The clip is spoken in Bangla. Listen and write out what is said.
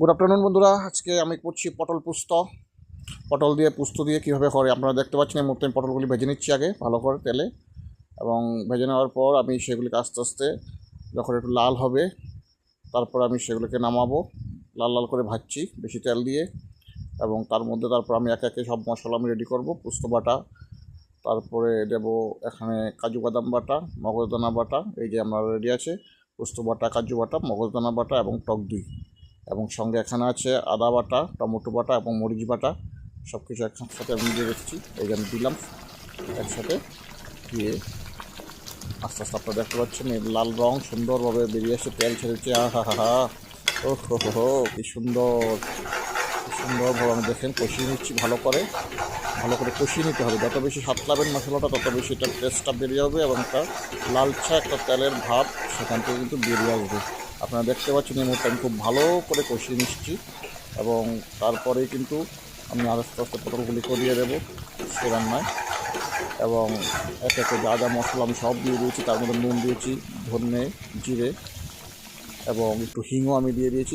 গুড আফটারনুন বন্ধুরা। আজকে আমি করছি পটল পুস্ত। পটল দিয়ে পুস্ত দিয়ে কীভাবে করে আপনারা দেখতে পাচ্ছেন, এই মুহূর্তে আমি পটলগুলি ভেজে নিচ্ছি আগে, ভালো করে তেলে। এবং ভেজে নেওয়ার পর আমি সেগুলিকে আস্তে আস্তে যখন একটু লাল হবে, তারপর আমি সেগুলোকে নামাবো। লাল লাল করে ভাজছি, বেশি তেল দিয়ে। এবং তার মধ্যে তারপর আমি একে একে সব মশলা আমি রেডি করব, পুস্ত বাটা। তারপরে দেব এখানে কাজু বাদাম বাটা, মগজদানা বাটা, এই যে আমার রেডি আছে। পোস্ত বাটা, কাজু বাটা, মগজদানা বাটা এবং টক দই। এবং সঙ্গে এখানে আছে আদা বাটা, টমেটো বাটা এবং মরিচ বাটা। সব কিছু একসাথে আমি দিয়ে রেখেছি এই যে আমি দিলাম একসাথে। দিয়ে আস্তে আস্তে আপনারা দেখতে পাচ্ছেন এই লাল রং সুন্দরভাবে বেরিয়ে আসছে। তেল ছেড়েছে আহা, হা হা। ও হো হো হো, কি সুন্দর। সুন্দরভাবে আমি দেখেন, কষিয়ে নিচ্ছি ভালো করে। ভালো করে কষিয়ে নিতে হবে। যত বেশি স্বাদ পাবেন মশলাটা, তত বেশি এটার টেস্টটা বেরিয়ে হবে এবং একটা লালচা একটা তেলের ভাব সেখান থেকে কিন্তু বেরিয়ে আসবে। আপনারা দেখতে পাচ্ছেন এই মুহূর্তে আমি খুব ভালো করে কষিয়ে নিচ্ছি এবং তারপরেই কিন্তু আমি আস্তে আস্তে পটলগুলি করিয়ে দেবো সে রান্নায়। এবং এক একে যা যা মশলা আমি সব দিয়ে দিয়েছি, তার মধ্যে নুন দিয়েছি, ধনে, জিরে এবং একটু হিংও আমি দিয়ে দিয়েছি।